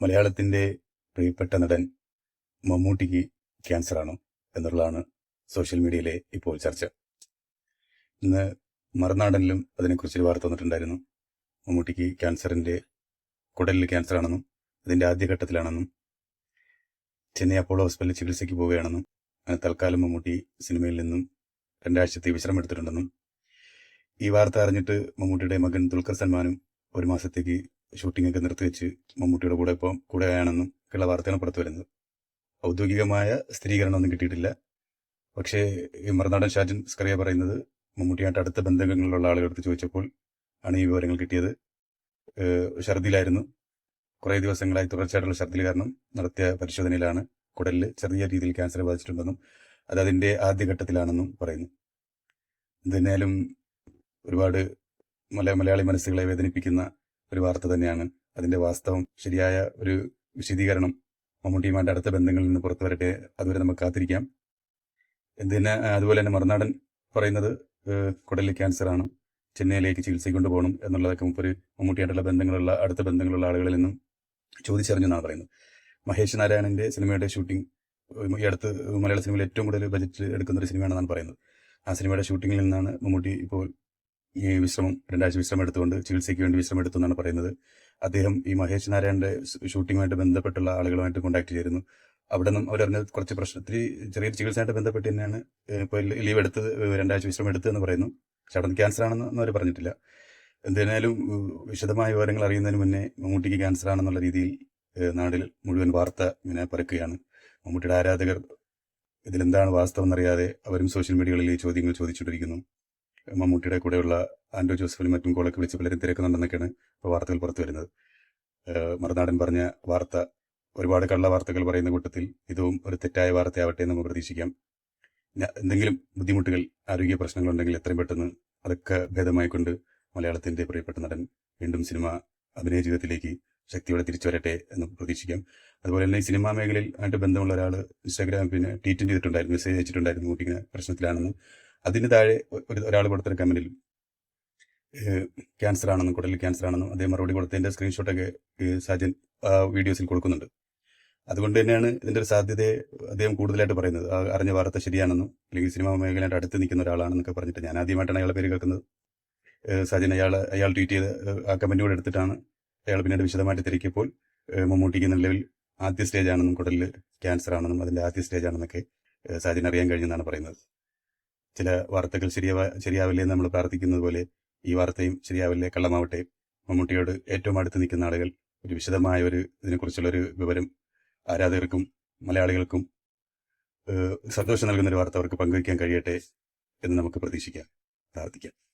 മലയാളത്തിന്റെ പ്രിയപ്പെട്ട നടൻ മമ്മൂട്ടിക്ക് ക്യാൻസറാണ് എന്നുള്ളതാണ് സോഷ്യൽ മീഡിയയിലെ ഇപ്പോൾ ചർച്ച. ഇന്ന് മറുനാടനിലും അതിനെക്കുറിച്ചൊരു വാർത്ത വന്നിട്ടുണ്ടായിരുന്നു. മമ്മൂട്ടിക്ക് ക്യാൻസറിന്റെ കുടലിൽ ക്യാൻസറാണെന്നും അതിന്റെ ആദ്യഘട്ടത്തിലാണെന്നും ചെന്നൈ അപ്പോളോ ഹോസ്പിറ്റലിൽ ചികിത്സയ്ക്ക് പോവുകയാണെന്നും തൽക്കാലം മമ്മൂട്ടി സിനിമയിൽ നിന്നും രണ്ടാഴ്ചത്തെ വിശ്രമം എടുത്തിട്ടുണ്ടെന്നും ഈ വാർത്ത അറിഞ്ഞിട്ട് മമ്മൂട്ടിയുടെ മകൻ ദുൽഖർ സൽമാനും ഒരു മാസത്തേക്ക് ഷൂട്ടിംഗ് ഒക്കെ നിർത്തിവെച്ച് മമ്മൂട്ടിയുടെ കൂടെ ഇപ്പം കൂടെയാണെന്നും ഉള്ള വാർത്തയാണ് പുറത്തു വരുന്നത്. ഔദ്യോഗികമായ സ്ഥിരീകരണമൊന്നും കിട്ടിയിട്ടില്ല. പക്ഷേ ഈ മറുനാടൻ ഷാജൻ സ്കറിയ പറയുന്നത് മമ്മൂട്ടിയായിട്ട് അടുത്ത ബന്ധങ്ങളിലുള്ള ആളുകളടുത്ത് ചോദിച്ചപ്പോൾ ആണ് ഈ വിവരങ്ങൾ കിട്ടിയത്. ഛർദിയിലായിരുന്നു. കുറേ ദിവസങ്ങളായി തുടർച്ചയായിട്ടുള്ള ഛർദിൽ കാരണം നടത്തിയ പരിശോധനയിലാണ് കുടലിൽ ചെറിയ രീതിയിൽ ക്യാൻസർ ബാധിച്ചിട്ടുണ്ടെന്നും അത് അതിന്റെ ആദ്യഘട്ടത്തിലാണെന്നും പറയുന്നു. എന്തായാലും ഒരുപാട് മല മലയാളി മനസ്സുകളെ വേദനിപ്പിക്കുന്ന ഒരു വാർത്ത തന്നെയാണ്. അതിന്റെ വാസ്തവം ശരിയായ ഒരു വിശദീകരണം മമ്മൂട്ടിയുമായിട്ട് അടുത്ത ബന്ധങ്ങളിൽ നിന്ന് പുറത്തു വരട്ടെ അതുവരെ നമുക്ക് കാത്തിരിക്കാം. എന്തിനെ അതുപോലെ തന്നെ മറുനാടൻ പറയുന്നത് കുടലിൽ ക്യാൻസർ ആണ്. ചെന്നൈയിലേക്ക് ചികിത്സയ്ക്ക് കൊണ്ടുപോകണം എന്നുള്ളതൊക്കെ മുപ്പൊരു മമ്മൂട്ടിയായിട്ടുള്ള ബന്ധങ്ങളുള്ള അടുത്ത ബന്ധങ്ങളുള്ള ആളുകളിൽ നിന്നും ചോദിച്ചറിഞ്ഞെന്നാണ് പറയുന്നത്. മഹേഷ് നാരായണന്റെ സിനിമയുടെ ഷൂട്ടിംഗ് ഈ അടുത്ത് മലയാള സിനിമയിൽ ഏറ്റവും കൂടുതൽ ബജറ്റ് എടുക്കുന്ന ഒരു സിനിമയാണെന്നാണ് പറയുന്നത്. ആ സിനിമയുടെ ഷൂട്ടിങ്ങിൽ നിന്നാണ് മമ്മൂട്ടി ഇപ്പോൾ ഈ വിശ്രമം രണ്ടാഴ്ച വിശ്രമം എടുത്തുകൊണ്ട് ചികിത്സയ്ക്ക് വേണ്ടി വിശ്രമം എടുത്തു എന്നാണ് പറയുന്നത്. അദ്ദേഹം ഈ മഹേഷ് നാരായണന്റെ ഷൂട്ടിങ്ങുമായിട്ട് ബന്ധപ്പെട്ടുള്ള ആളുകളുമായിട്ട് കോൺടാക്ട് ചെയ്തിരുന്നു. അവിടെ നിന്നും അവരറിഞ്ഞ കുറച്ച് പ്രശ്നത്തിൽ ചെറിയ ചികിത്സയായിട്ട് ബന്ധപ്പെട്ട് തന്നെയാണ് ഇപ്പോൾ ലീവ് എടുത്ത് രണ്ടാഴ്ച വിശ്രമം എടുത്തു എന്ന് പറയുന്നു. പക്ഷെ അവിടെ ക്യാൻസർ ആണെന്ന് അവർ പറഞ്ഞിട്ടില്ല. എന്തായാലും വിശദമായ വിവരങ്ങൾ അറിയുന്നതിന് മുന്നേ മമ്മൂട്ടിക്ക് ക്യാൻസർ ആണെന്നുള്ള രീതിയിൽ നാടിൽ മുഴുവൻ വാർത്ത ഇങ്ങനെ പരക്കുകയാണ്. മമ്മൂട്ടിയുടെ ആരാധകർ ഇതിലെന്താണ് വാസ്തവം എന്നറിയാതെ അവരും സോഷ്യൽ മീഡിയകളിൽ ചോദ്യങ്ങൾ ചോദിച്ചുകൊണ്ടിരിക്കുന്നു. മമ്മൂട്ടിയുടെ കൂടെയുള്ള ആൻഡോ ജോസഫിനും മറ്റും കോളൊക്കെ വിളിച്ച് പലരും തിരക്കുന്നുണ്ടെന്നൊക്കെയാണ് ഇപ്പോൾ വാർത്തകൾ പുറത്തു വരുന്നത്. മറുനാടൻ പറഞ്ഞ വാർത്ത ഒരുപാട് കള്ള വാർത്തകൾ പറയുന്ന കൂട്ടത്തിൽ ഇതും ഒരു തെറ്റായ വാർത്തയാവട്ടെ എന്ന് നമുക്ക് പ്രതീക്ഷിക്കാം. എന്തെങ്കിലും ബുദ്ധിമുട്ടുകൾ ആരോഗ്യ പ്രശ്നങ്ങളുണ്ടെങ്കിൽ എത്രയും പെട്ടെന്ന് അതൊക്കെ ഭേദമായിക്കൊണ്ട് മലയാളത്തിന്റെ പ്രിയപ്പെട്ട നടൻ വീണ്ടും സിനിമ അഭിനയ ജീവിതത്തിലേക്ക് ശക്തിയോടെ തിരിച്ചു വരട്ടെ എന്ന് പ്രതീക്ഷിക്കാം. അതുപോലെ തന്നെ ഈ സിനിമാ മേഖലയിൽ ആയിട്ട് ബന്ധമുള്ള ഒരാൾ ഇൻസ്റ്റാഗ്രാം പിന്നെ ട്വീറ്റ് ചെയ്തിട്ടുണ്ടായിരുന്നു മെസ്സേജ് അയച്ചിട്ടുണ്ടായിരുന്നു കുട്ടിങ്ങനെ പ്രശ്നത്തിലാണെന്ന്. അതിന് താഴെ ഒരു ഒരാൾ കൊടുത്തൊരു കമന്റിൽ ക്യാൻസർ ആണെന്നും കുടലിൽ ക്യാൻസർ ആണെന്നും അദ്ദേഹം മറുപടി കൊടുത്തതിന്റെ സ്ക്രീൻഷോട്ടൊക്കെ സാജൻ വീഡിയോസിൽ കൊടുക്കുന്നുണ്ട്. അതുകൊണ്ട് തന്നെയാണ് ഇതിന്റെ ഒരു സാധ്യതയെ അദ്ദേഹം കൂടുതലായിട്ട് പറയുന്നത്. അറിഞ്ഞ വാർത്ത ശരിയാണെന്നും അല്ലെങ്കിൽ സിനിമാ മേഖലയായിട്ട് അടുത്ത് നിൽക്കുന്ന ഒരാളാണെന്നൊക്കെ പറഞ്ഞിട്ട് ഞാൻ ആദ്യമായിട്ടാണ് അയാളെ പേര് കേൾക്കുന്നത്. സജിൻ അയാൾ അയാൾ ട്വീറ്റ് ചെയ്ത് ആ കമന്റ് കൂടെ എടുത്തിട്ടാണ് അയാൾ പിന്നീട് വിശദമായിട്ട് തിരക്കിയപ്പോൾ മമ്മൂട്ടിക്ക് നിലവിൽ ആദ്യ സ്റ്റേജ് ആണെന്നും കുടലിൽ ക്യാൻസർ ആണെന്നും അതിന്റെ ആദ്യ സ്റ്റേജ് ആണെന്നൊക്കെ സജിൻ അറിയാൻ കഴിഞ്ഞെന്നാണ് പറയുന്നത്. ചില വാർത്തകൾ ശരിയാവ ശരിയാവില്ലേ എന്ന് നമ്മൾ പ്രാർത്ഥിക്കുന്നത് പോലെ ഈ വാർത്തയും ശരിയാവില്ലേ? കള്ളമാവട്ടെ. മമ്മൂട്ടിയോട് ഏറ്റവും അടുത്ത് നിൽക്കുന്ന ആളുകൾ ഒരു വിശദമായ ഒരു ഇതിനെക്കുറിച്ചുള്ള ഒരു വിവരം ആരാധകർക്കും മലയാളികൾക്കും സന്തോഷം നൽകുന്ന ഒരു വാർത്ത അവർക്ക് പങ്കുവയ്ക്കാൻ കഴിയട്ടെ എന്ന് നമുക്ക് പ്രതീക്ഷിക്കാം പ്രാർത്ഥിക്കാം.